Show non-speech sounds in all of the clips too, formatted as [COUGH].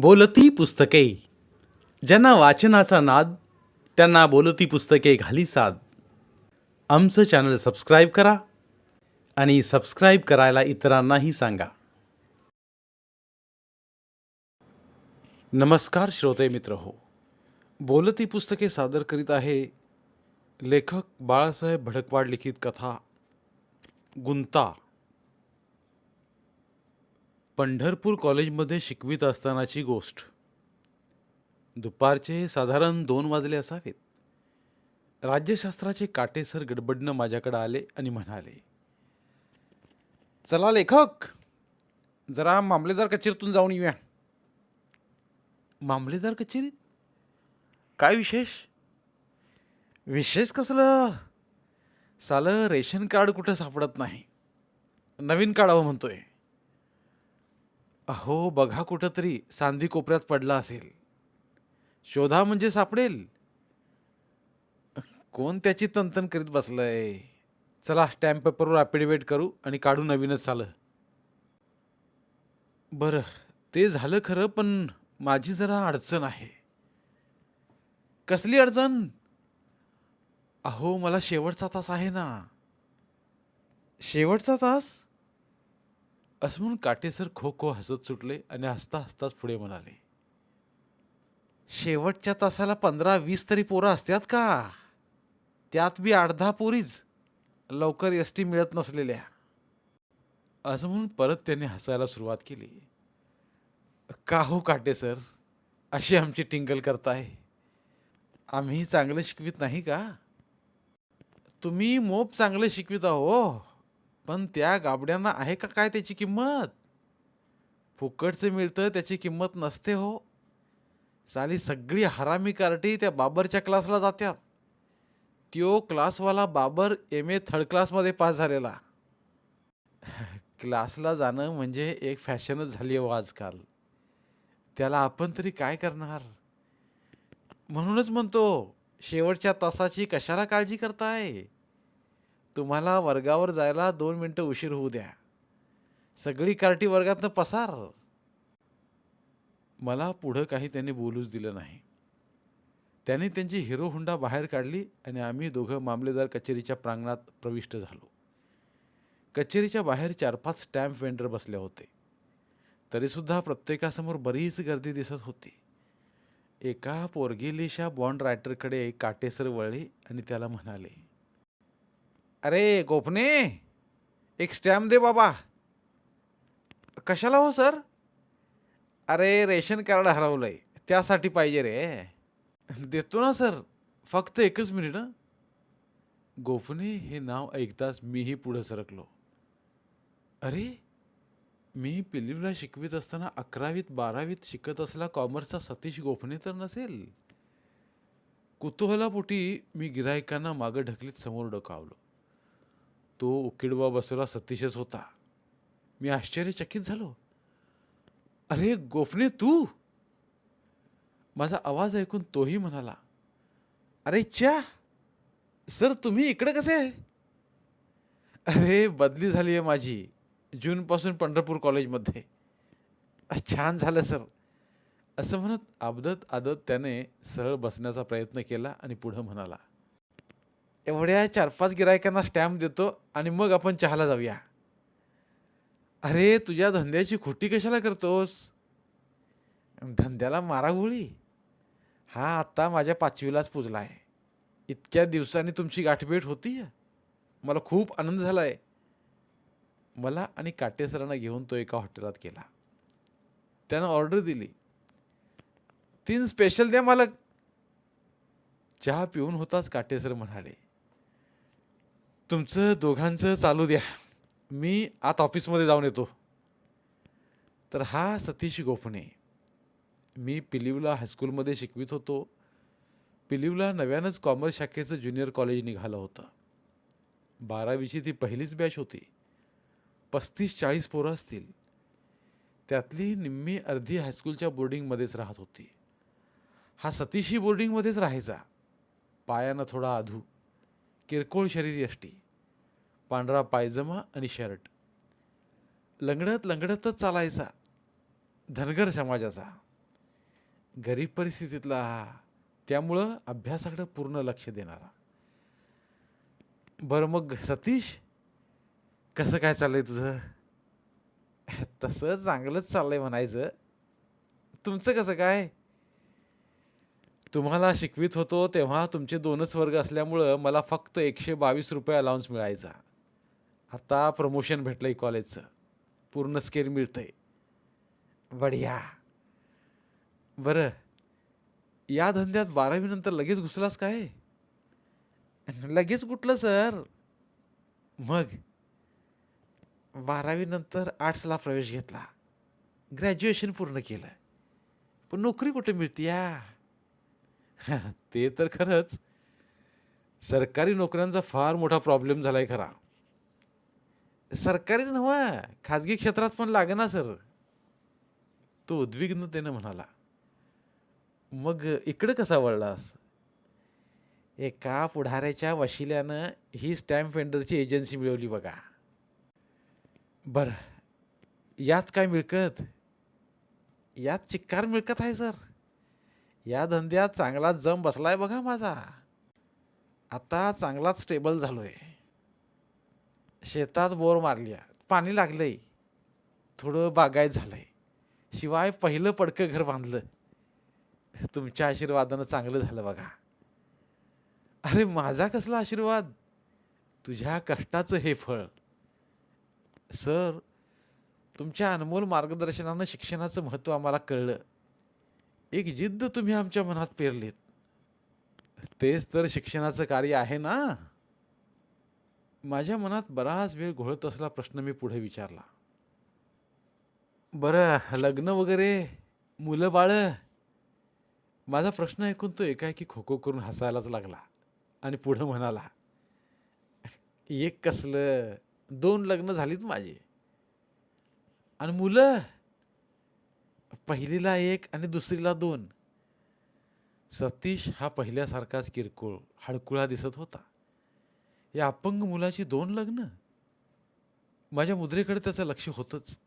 बोलती पुस्तके. ज्यांना वाचनाचा नाद त्यांना बोलती पुस्तके घाली साद. आमचं चॅनल सबस्क्राईब करा आणि सबस्क्राईब करायला इतरांनाही सांगा. नमस्कार श्रोते मित्र हो. बोलती पुस्तके सादर करीत आहे लेखक बाळासाहेब भडकवाड लिखित कथा गुंता. पंढरपूर कॉलेजमध्ये शिकवित असतानाची गोष्ट. दुपारचे साधारण दोन वाजले असावेत. राज्यशास्त्राचे काटेसर गडबडनं माझ्याकडे आले आणि म्हणाले चला लेखक जरा मामलेदार कचेरीतून जाऊन येऊया. मामलेदार कचेरीत? काय विशेष? विशेष कसलं? सालं रेशन कार्ड कुठं सापडत नाही. नवीन काढावं म्हणतोय. अहो बघा कुठंतरी सांधी कोपऱ्यात पडला असेल. शोधा म्हणजे सापडेल. कोण त्याची तंतन करीत बसलंय? चला स्टॅम्प पेपरवर ॲपिडेविट करू आणि काढू नवीनच झालं बरं ते झालं खरं पण माझी जरा अडचण आहे. कसली अडचण? अहो मला शेवटचा तास आहे ना. शेवटचा तास? असं म्हणून काटेसर खो खो हसत सुटले आणि हसता हसताच पुढे म्हणाले शेवटच्या तासाला पंधरा वीस तरी पोरं असतात का? त्यात बी आठ दहा पोरीच. लवकर एस टी मिळत नसलेल्या. असं म्हणून परत त्याने हसायला सुरुवात केली. का हो काटे सर अशी आमची टिंगल करताय. आम्ही चांगलं शिकवित नाही का? तुम्ही मोप चांगले शिकवित आहो. पण त्या गाबड्यांना आहे का काय त्याची किंमत? फुकटचं मिळतं त्याची किंमत नसते हो. साली सगळी हरामी कार्टी त्या बाबरच्या क्लासला जात्यात. त्यो क्लासवाला बाबर एम ए थर्ड क्लासमध्ये पास झालेला. क्लासला जाणं म्हणजे एक फॅशनच झाली आहे हो आजकाल. त्याला आपण तरी काय करणार? म्हणूनच म्हणतो शेवटच्या तासाची कशाला काळजी करताय? तुम्हाला वर्गावर जायला दोन मिनटं उशीर होऊ द्या. सगळी कार्टी वर्गातनं पसार. मला पुढं काही त्यांनी बोलूच दिलं नाही. त्यांनी त्यांची हिरो हुंडा बाहेर काढली आणि आम्ही दोघं मामलेदार कचेरीच्या प्रांगणात प्रविष्ट झालो. कचेरीच्या बाहेर चार पाच स्टॅम्प वेंडर बसले होते. तरीसुद्धा प्रत्येकासमोर बरीच गर्दी दिसत होती. एका पोरगिलीशा बॉन्ड रायटरकडे काटेसर वळले आणि त्याला म्हणाले अरे गोपने एक स्टॅम्प दे बाबा. कशाला हो सर अरे रेशन कार्ड हरवलंय. त्यासाठी पाहिजे रे. देतो ना सर फक्त एकच मिनिट गोपने हे नाव ऐकताच मीही पुढं सरकलो. अरे मी पिलीवला शिकवित असताना अकरावीत बारावीत शिकत असला कॉमर्सचा सतीश गोपने तर नसेल. कुतूहलापोटी मी गिरायकांना मागं ढकलीत समोर डोकावलो. तो उकिडवा बसवला सतीशच होता. मी आश्चर्यचकित झालो. अरे गोफणे तू? माझा आवाज ऐकून तोही म्हणाला अरे च्या सर तुम्ही इकडं कसे? अरे बदली झाली आहे माझी जूनपासून पंढरपूर कॉलेजमध्ये. छान झालं सर. असं म्हणत आबदत आदत त्याने सरळ बसण्याचा प्रयत्न केला आणि पुढं म्हणाला एवढ्या चार पाच गिरायकांना स्टॅम्प देतो आणि मग आपण चहाला जाऊया. अरे तुझ्या धंद्याची खोटी कशाला करतोस? धंद्याला मारा गोळी. हा आत्ता माझ्या पाचवीलाच पुजला आहे इतक्या दिवसांनी तुमची गाठभेट होती? मला खूप आनंद झाला आहे मला आणि काटेसरांना घेऊन तो एका हॉटेलात गेला. त्यानं ऑर्डर दिली. तीन स्पेशल द्या मालक. चहा पिऊन होताच काटेसर म्हणाले. तुमचं दोघांचं चालू द्या. मी आत ऑफिसमध्ये जाऊन येतो. तर हा सतीश गोफणे मी पिलिवला हायस्कूलमध्ये शिकवित होतो. पिलिवला नव्यानंच कॉमर्स शाखेचं ज्युनियर कॉलेज निघालं होतं. बारावीची ती पहिलीच बॅच होती. पस्तीस चाळीस पोरं असतील. त्यातली निम्मी अर्धी हायस्कूलच्या बोर्डिंगमध्येच राहत होती. हा सतीशी बोर्डिंगमध्येच राहायचा. पायानं थोडा आधू. किरकोळ शरीर यष्टी पांढरा पायजमा आणि शर्ट. लंगडत लंगडतच चालायचा. धनगर समाजाचा. गरीब परिस्थितीतला त्यामुळं अभ्यासाकडे पूर्ण लक्ष देणारा. बरं मग सतीश कसं काय चाललंय तुझं? तसं चांगलंच चाललंय म्हणायचं. तुमचं कसं काय? तुम्हाला शिकवित होतो तेव्हा तुमचे दोनच वर्ग असल्यामुळं मला फक्त एकशे बावीस रुपये अलाउन्स मिळायचा. आता प्रमोशन भेटलंय कॉलेजचं पूर्ण स्केल मिळतंय. बढिया. बरं. या धंद्यात बारावीनंतर लगेच घुसलास काय? लगेच कुठलं सर? मग? बारावीनंतर आर्ट्सला प्रवेश घेतला. ग्रॅज्युएशन पूर्ण केलं. पण नोकरी कुठे मिळते या [LAUGHS] ते तर खरंच. सरकारी नोकऱ्यांचा फार मोठा प्रॉब्लेम झालाय खरा. सरकारीच नव्हा खाजगी क्षेत्रात पण लागना सर. तो उद्विग्नतेनं म्हणाला मग इकडं कसा वळलास? एका पुढाऱ्याच्या वशिल्यानं ही स्टॅम्प फेंडरची एजन्सी मिळवली बघा. बरं यात काय मिळकत? यात चिक्कार मिळकत आहे सर. या धंद्यात चांगला जम बसलाय बघा माझा. आता चांगलाच स्टेबल झालोय. शेतात बोर मारल्या पाणी लागलंय. थोडं बागायत झालंय. शिवाय पहिलं पडकं घर बांधलं. तुमच्या आशीर्वादानं चांगलं झालं बघा. अरे माझा कसला आशीर्वाद? तुझ्या कष्टाचं हे फळ. सर तुमच्या अनमोल मार्गदर्शनानं शिक्षणाचं महत्त्व आम्हाला कळलं. एक जिद्द तुम्ही आमच्या मनात पेरलीत. तेच तर शिक्षणाचं कार्य आहे ना. माझ्या मनात बराच वेळ घोळत असला प्रश्न मी पुढे विचारला. बरं लग्न वगैरे मुलं बाळं? माझा प्रश्न ऐकून तो एकाएकी खो खो करून हसायलाच लागला आणि पुढं म्हणाला एक कसलं दोन लग्न झालीत माझे. आणि मुलं? पहिलीला एक आणि दुसरीला दोन. सतीश हा पहिल्यासारखाच किरकोळ हडकुळा दिसत होता. या अपंग मुलाची दोन लग्न? माझ्या मुद्रेकडे त्याचं लक्ष होतंच.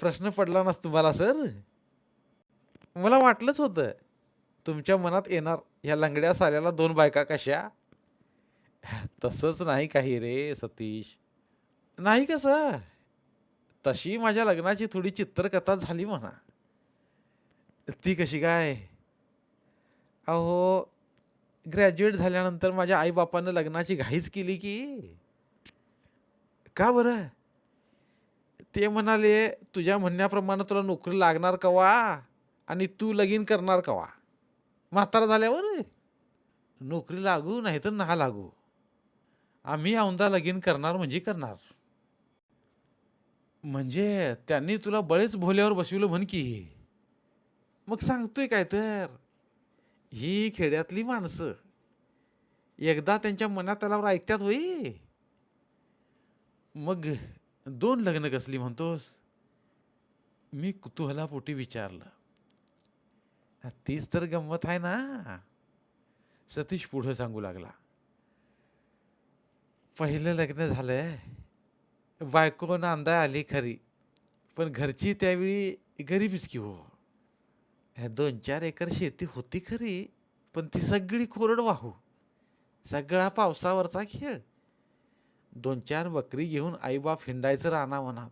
प्रश्न पडला नस तुम्हाला सर? मला वाटलंच होतं. तुमच्या मनात येणार ह्या लंगड्या साल्याला दोन बायका कशा? तसंच नाही काही रे सतीश. नाही कसं तशी माझ्या लग्नाची थोडी चित्रकथा झाली म्हणा. ती कशी काय? अहो ग्रॅज्युएट झाल्यानंतर माझ्या आईबापानं लग्नाची घाईच केली की. का बरं? ते म्हणाले तुझ्या म्हणण्याप्रमाणे तुला नोकरी लागणार कवा? आणि तू लगीन करणार कवा? म्हातारा झाल्यावर हो नोकरी लागू नाही तर ना लागू. आम्ही औंदा लगीन करणार म्हणजे करणार. म्हणजे त्यांनी तुला बळेच भोल्यावर बसविलं म्हण की. मग सांगतोय काय तर? ही खेड्यातली माणसं. एकदा त्यांच्या मनात आल्यावर ऐकत्यात होई. मग दोन लग्न कसली म्हणतोस? मी कुतूहलापोटी विचारलं. तीच तर गंमत आहे ना. सतीश पुढं सांगू लागला. पहिलं लग्न झालंय. बायको नांदा आली खरी. पण घरची त्यावेळी गरीबीच की हो? ह्या दोन चार एकर शेती होती खरी पण ती सगळी कोरडवाहू सगळा पावसावरचा खेळ. दोन चार बकरी घेऊन आईबाप हिंडायचं राणा म्हणात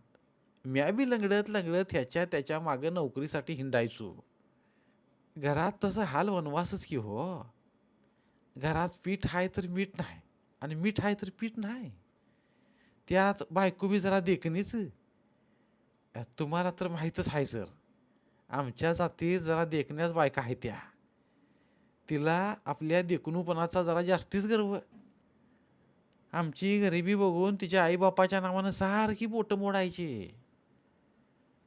म्या बी लंगडत लंगडत ह्याच्या त्याच्या मागं नोकरीसाठी हिंडायचो. घरात तसं हाल वनवासच की हो? घरात पीठ आहे तर मीठ नाही आणि मीठ आहे तर पीठ नाही. त्यात बायको बी जरा देखणीच. तुम्हाला तर माहीतच आहे सर. आमच्या जातीत जरा देखण्याच बायका आहेत त्या. तिला आपल्या देखणूपणाचा जरा जास्तीच गर्व आमची गरिबी बघून तिच्या आईबापाच्या नावानं सारखी बोटं मोडायची.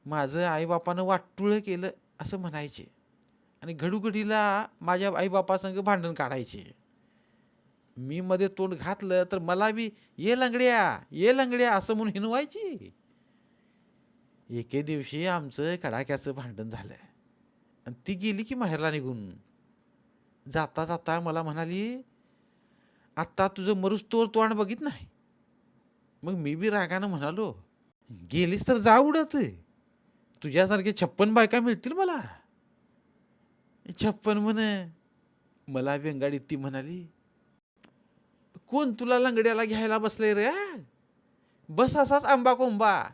माझं आईबापानं वाटुळं केलं असं म्हणायचे. आणि घडूघडीला माझ्या आईबापासंग भांडण काढायचे. मी मध्ये तोंड घातलं तर मला बी ये लंगड्या ये लंगड्या असं म्हणून हिनवायची. एके दिवशी आमचं कडाक्याचं भांडण झालं. आणि ती गेली की माहेरला निघून. जाता जाता मला म्हणाली आत्ता तुझं मरुस तोर तोंड बघित नाही. मग मी बी रागानं म्हणालो गेलीस तर जा उडत. तुझ्यासारखे छप्पन बायका मिळतील मला. छप्पन म्हण मला व्यंगाडीत ती म्हणाली कोण तुला लंगड्याला घ्यायला बसले रे? बस असाच आंबा कोंबा.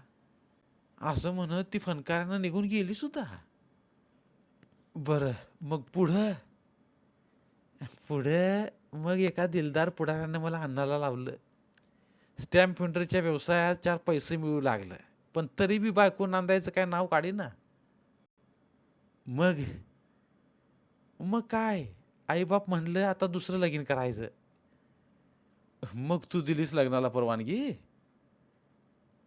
असं म्हणत ती फनकारानं निघून गेली सुद्धा. बरं मग पुढं? पुढं मग एका दिलदार पुढाऱ्यानं मला अन्नाला लावलं. स्टॅम्प प्रिंटरच्या व्यवसायात चार पैसे मिळू लागलं. पण तरी बी बायको नांदायचं काय नाव काढी ना. मग? मग काय? आईबाप म्हणलं आता दुसरं लगीन करायचं. मग तू दिलीस लग्नाला परवानगी?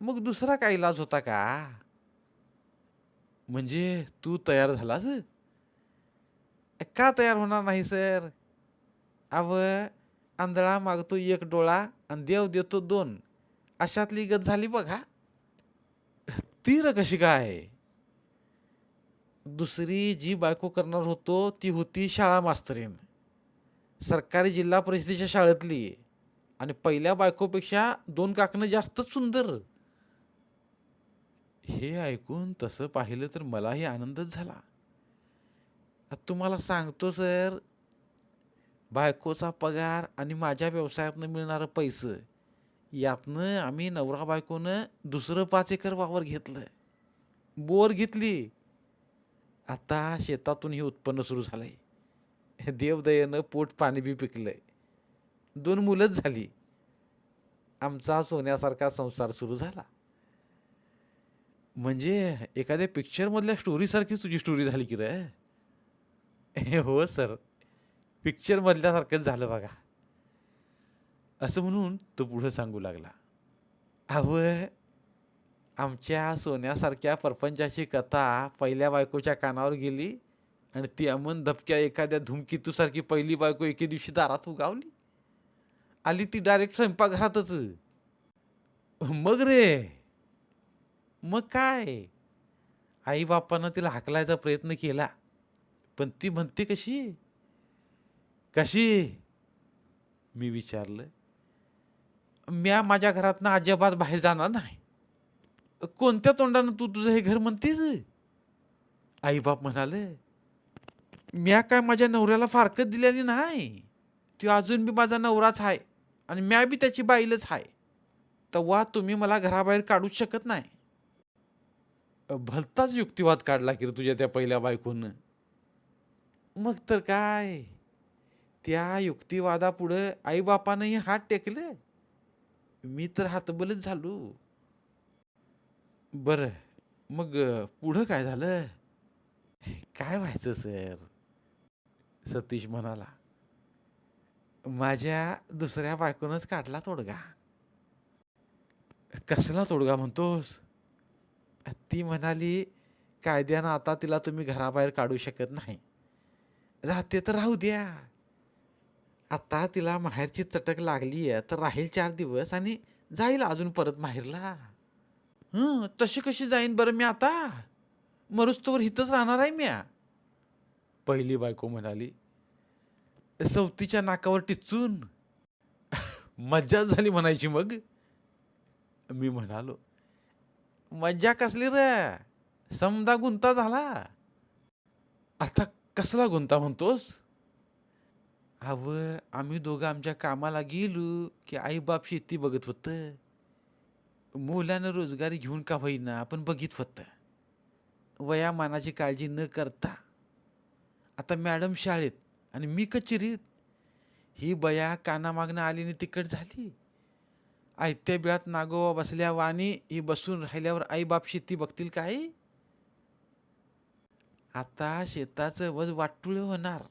मग दुसरा काय इलाज होता का? म्हणजे तू तयार झालास? का तयार होणार नाही सर? अव आंधळा मागतो एक डोळा आणि देव देतो दोन. अशातली गत झाली बघा. ती र कशी काय? दुसरी जी बायको करणार होतो ती होती शाळा मास्तरीन सरकारी जिल्हा परिषदेच्या शाळेतली. आणि पहिल्या बायकोपेक्षा दोन काकणं जास्तच सुंदर. हे ऐकून तसं पाहिलं तर मलाही आनंदच झाला. आता तुम्हाला सांगतो सर बायकोचा पगार आणि माझ्या व्यवसायातनं मिळणारं पैसं यातनं आम्ही नवरा बायकोनं दुसरं पाच एकर वावर घेतलं. बोर घेतली. आता शेतातून हे उत्पन्न सुरू झालंय. देवदयेनं पोट पाणी बी पिकलंय. दोन मुलंच झाली. आमचा सोन्यासारखा संसार सुरू झाला. म्हणजे एखाद्या पिक्चरमधल्या स्टोरीसारखीच तुझी स्टोरी झाली की रे. हो सर पिक्चरमधल्यासारखंच झालं बघा. असं म्हणून तो पुढं सांगू लागला. अव आमच्या सोन्यासारख्या परपंचाची कथा पहिल्या बायकोच्या कानावर गेली आणि ती अमन धपक्या एखाद्या धुमकेतूसारखी पहिली बायको एके दिवशी दारात उगावली. आली ती डायरेक्ट स्वयंपाकघरातच. मग रे. मग काय? आई बापानं तिला हाकलायचा प्रयत्न केला. पण ती म्हणते कशी? कशी? मी विचारलं. म्या माझ्या घरातनं अजिबात बाहेर जाणार नाही. कोणत्या तोंडानं तू तुझं हे घर म्हणतेस? आईबाप म्हणाले म्या काय माझ्या नवऱ्याला फारकत दिलेली नाही. ती अजून बी माझा नवराच आहे. आणि म्या बी त्याची बाईलच आहे तेव्हा तुम्ही मला घराबाहेर काढूच शकत नाही. भलताच युक्तिवाद काढला की रे तुझ्या त्या पहिल्या बायकोनं. मग तर काय? त्या युक्तिवादापुढं आईबापानंही हात टेकले. मी तर हातबलच झालो. बरं मग पुढं काय झालं? काय व्हायचं सर? सतीश म्हणाला. माझ्या दुसऱ्या बायकोनच काढला तोडगा. कसला तोडगा म्हणतोस? ती म्हणाली कायद्यानं आता तिला तुम्ही घराबाहेर काढू शकत नाही. राहते तर राहू द्या. आता तिला माहेरची चटक लागली आहे तर राहील चार दिवस आणि जाईल अजून परत माहेरला. हं तशी कशी जाईन बरं मी आता? मरुस्तोवर हिथंच राहणार आहे म्या. पहिली बायको म्हणाली सवतीच्या नाकावर टिचून. [LAUGHS] मज्जा झाली म्हणायची मग. मी म्हणालो मज्जा कसली रे? समदा गुंता झाला. आता कसला गुंता म्हणतोस? अव आम्ही दोघं आमच्या कामाला गेलो की आई बाप शेती बघत होत. मुलानं रोजगारी घेऊन का होईना आपण बघित होत. वयामानाची काळजी न करता. आता मॅडम शाळेत. आणि मी कचेरीत. ही बया कानामागनं आलीने तिकट झाली. आयत्या बिळात नागोबा बसल्या वाणी ही बसून राहिल्यावर आई बाप शेती बघतील काय? आता शेताचं वज वाटुळ होणार.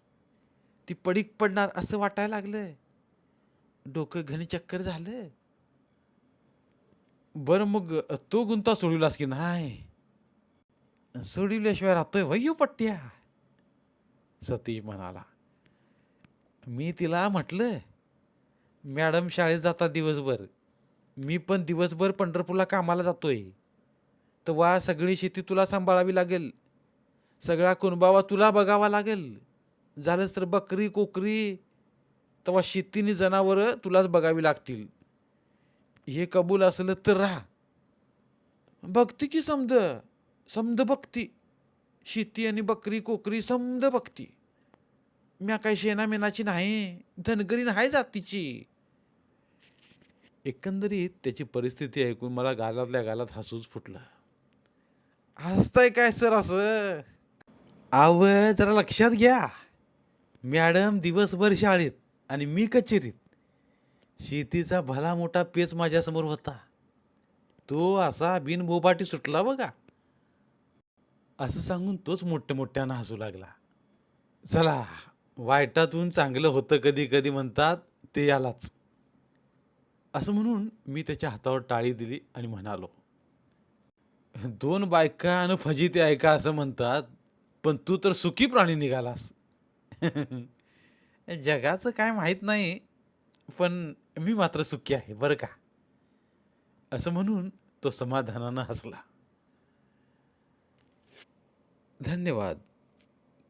ती पडीक पडणार असं वाटायला लागलं डोकं घणी चक्कर झालं बरं मग तो गुंता सोडविलास की नाही? सोडविल्याशिवाय राहतोय वय्यो पट्ट्या. सतीश म्हणाला. मी तिला म्हटलं मॅडम शाळेत जातात दिवसभर. मी पण दिवसभर पंढरपूरला कामाला जातोय. तर वा सगळी शेती तुला सांभाळावी लागेल. सगळा कुणबावा तुला बघावा लागेल. झालंच तर बकरी कोकरी. तेव्हा शेतीनी जनावरं तुलाच बघावी लागतील. हे कबूल असलं तर राहा. बघते की समज समज बघती. शेती आणि बकरी कोकरी समज बघती. म्या काय शेणामेनाची नाही धनगरी नाही जातीची. एकंदरीत त्याची परिस्थिती ऐकून मला गालातल्या गालात हसूच फुटलं. हसताय काय सर असं? आव जरा लक्षात घ्या. मॅडम दिवसभर शाळेत आणि मी कचेरीत. शेतीचा भला मोठा पेच माझ्यासमोर होता. तो असा बिनबोबाटी सुटला बघा. असं सांगून तोच मोठ्या मोठ्यानं हसू लागला. चला वाईटातून चांगलं होतं कधी कधी म्हणतात ते यालाच असं म्हणून मी त्याच्या हातावर टाळी दिली आणि म्हणालो दोन बायका आणि फजिती ऐका असं म्हणतात पण तू तर सुखी प्राणी निघालास. [LAUGHS] जगाचं काय माहीत नाही पण मी मात्र सुखी आहे बरं का? असं म्हणून तो समाधानानं हसला. धन्यवाद.